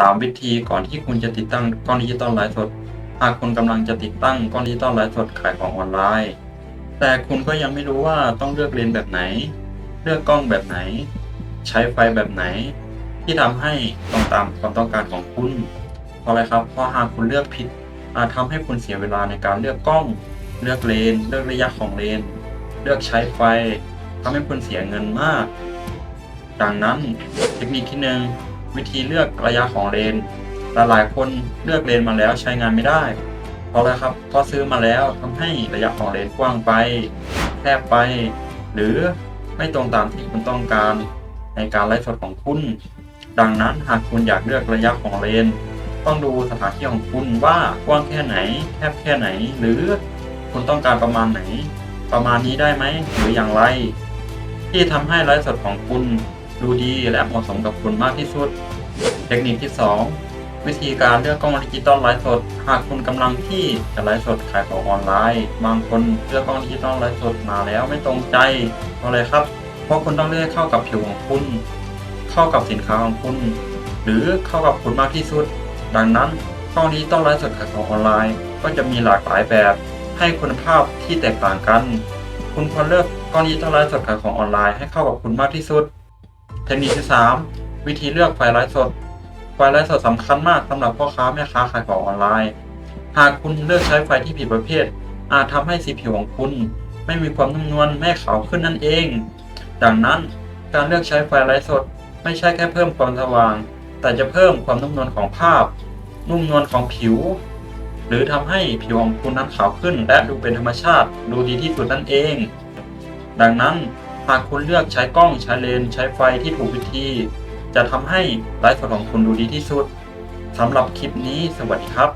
3 วิธีก่อนที่คุณจะติดตั้งกล้องดิจิตอลไลฟ์สด หากคุณกำลังจะติดตั้งกล้องดิจิตอลไลฟ์สดขายของออนไลน์ แต่คุณก็ยังไม่รู้ว่าต้องเลือกเลนส์แบบไหน เลือกกล้องแบบไหน ใช้ไฟแบบไหน ที่ทำให้ตรงตามความต้องการของคุณเพราะอะไรครับ เพราะหากคุณเลือกผิดอาจทำให้คุณเสียเวลาในการเลือกกล้อง เลือกเลน เลือกระยะของเลน เลือกใช้ไฟทำให้คุณเสียเงินมาก ดังนั้นเทคนิคที่หนึ่ง วิธีเลือกระยะของเลนส์หลายๆคนเลือกเลนมาแล้วใช้งานไม่ได้ เพราะอะไรครับเพราะซื้อมาแล้วทำให้ระยะของเลนกว้างไปแคบไป หรือไม่ตรงตามที่คุณต้องการในการไลฟ์สดของคุณ ดังนั้นหากคุณอยากเลือกระยะของเลน ต้องดูสถานที่ของคุณว่ากว้างแค่ไหน แคบแค่ไหน หรือคุณต้องการประมาณไหน ประมาณนี้ได้ไหมหรืออย่างไร ที่ทำให้ไลฟ์สดของคุณ ดูดีและเหมาะสมกับคุณมากที่สุด เทคนิคที่ 2 วิธีการเลือกกล้องดิจิตอลไลฟ์สด หากคุณกำลังที่จะไลฟ์สดขายของออนไลน์ บางคนเลือกกล้องดิจิตอลไลฟ์สดมาแล้วไม่ตรงใจเพราะอะไรครับ เพราะคุณต้องเลือกเข้ากับผิวของคุณ เข้ากับสินค้าของคุณ หรือเข้ากับคุณมากที่สุด ดังนั้นกล้องดิจิตอลไลฟ์สดขายของออนไลน์ ก็จะมีหลากหลายแบบ ให้คุณภาพที่แตกต่างกัน คุณควรเลือกกล้องดิจิตอลไลฟ์สดขายของออนไลน์ให้เข้ากับคุณมากที่สุด ทคนิคที่ 3 วิธีเลือกไฟไลฟ์สด ไฟไลฟ์สดสำคัญมากสำหรับพ่อค้าแม่ค้าขายของออนไลน์ หากคุณเลือกใช้ไฟที่ผิดประเภท อาจทำให้สีผิวของคุณ ไม่มีความนุ่มนวลไม่ขาวขึ้นนั่นเอง ดังนั้นการเลือกใช้ไฟไลฟ์สด ไม่ใช่แค่เพิ่มความสว่าง แต่จะเพิ่มความนุ่มนวลของภาพ นุ่มนวลของผิว หรือทำให้ผิวของคุณนั้นขาวขึ้น และดูเป็นธรรมชาติดูดีที่สุดนั่นเอง ดังนั้น หากคุณเลือกใช้กล้องใช้เลนส์ใช้ไฟที่ถูกวิธี จะทำให้ไลฟ์สดของคุณดูดีที่สุดสำหรับคลิปนี้สวัสดีครับ